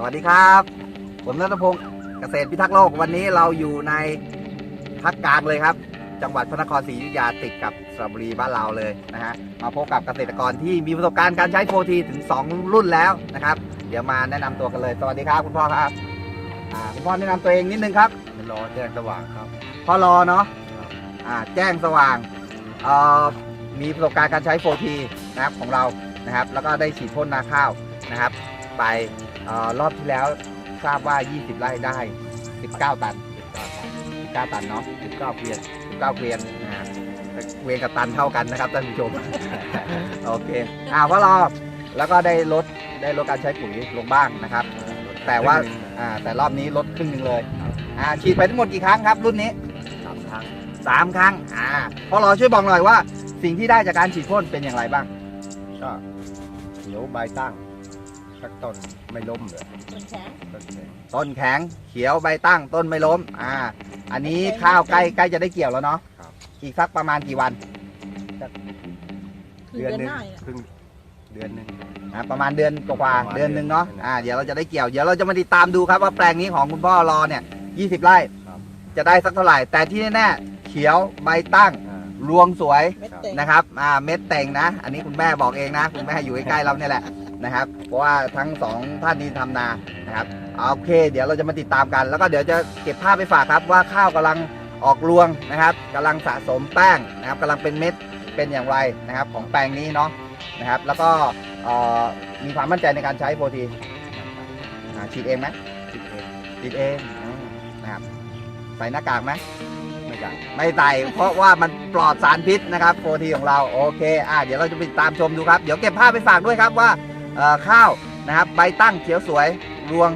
สวัสดีครับ ผมนัทพงศ์เกษตรพิทักษ์โลกวันนี้เราอยู่ในภาคกลางเลยครับ จังหวัดพระนครศรีอยุธยาติดกับสระบุรีบ้านเราเลยนะฮะมาพบกับเกษตรกรที่มีประสบการณ์การใช้โฟทีถึง 2 รุ่นแล้วนะครับ เดี๋ยวมาแนะนำตัวกันเลย สวัสดีครับคุณพ่อครับอ่าคุณพ่อแนะนำตัวเองนิดนึงครับเป็นรอแจ้งสว่างครับ พ่อรอเนาะอ่าแจ้งสว่างเอ่อมีประสบการณ์การใช้โฟทีนะครับของเรานะครับ แล้วก็ได้ฉีดพ่นนาข้าวนะครับ ไปเออรอบที่แล้วทราบว่า 20 ไร่ได้ 19 ตัน 19 ตันเนาะ19เกวียน19เกวียนอ่าแต่เกวียนกับตันเท่ากันนะครับท่านผู้ชม โอเคอ่าพ่อรอแล้วก็ได้ลดได้ลดการใช้ปุ๋ยลงบ้างนะครับ แต่ว่าอ่าแต่รอบนี้ลดครึ่งหนึ่งเลยอ่าฉีดไปทั้งหมดกี่ครั้งครับ รุ่นนี้สามครั้งสามครั้งอ่าพอรอช่วยบอกหน่อยว่า สิ่งที่ได้จากการฉีดพ่นเป็นอย่างไรบ้างก็เขียวใบตั้ง สักต้นไม่ล้มเลยคนแข็งต้นแข็งต้นแข็งเขียวใบตั้งต้นไม่ล้ม อ่า อันนี้ข้าวใกล้ใกล้จะได้เกี่ยวแล้วเนาะครับ อีกสักประมาณกี่วัน คือเดือนหนึ่งหน้าเนี่ยครึ่งเดือนหนึ่ง อ่าประมาณเดือนกว่าประมาณๆเดือนหนึ่งเนาะเดือนหนึ่งอ่าเดี๋ยวเราจะได้เกี่ยวเดี๋ยวเราจะมาติดตามดูครับว่าแปลงนี้ของคุณพ่อรอเนี่ย 20 ไร่ครับ จะได้สักเท่าไหร่ แต่ที่แน่ๆเขียวใบตั้งอ่ารวงสวยเม็ดเต็งนะครับอ่าเม็ดเต่งนะ อันนี้คุณแม่บอกเองนะ คุณแม่อยู่ใกล้ๆเราเนี่ยแหละ นะครับ เพราะว่าทั้งสองท่านนี้ทำนานะครับโอเค เดี๋ยวเราจะมาติดตามกัน แล้วก็เดี๋ยวจะเก็บภาพไปฝากครับว่าข้าวกำลังออกรวงนะครับกำลังสะสมแป้งนะครับกำลังเป็นเม็ดเป็นอย่างไรนะครับ ของแปลงนี้เนาะนะครับ แล้วก็เอ่อมีความมั่นใจในการใช้โปรตีนอ่าฉีดเองไหมคิดเองฉีดเองอืมนะครับใส่หน้ากากไหมไม่ได้ไม่ใส่เพราะว่ามันปลอดสารพิษนะครับโปรตีนของเราโอเคอ่าเดี๋ยวเราจะไปตามชมดูครับ เดี๋ยวเก็บภาพไปฝากด้วยครับว่าเอ่อ ข้าวนะครับใบตั้งเขียวสวยรวง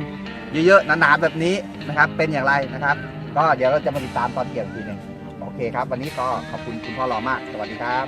เยอะๆหนาๆแบบนี้นะครับเป็นอย่างไรนะครับ ก็เดี๋ยวเราจะมาติดตามตอนเกี่ยวอีกทีหนึงโอเคครับ วันนี้ก็ขอบคุณคุณพ่อรอมาก สวัสดีครับ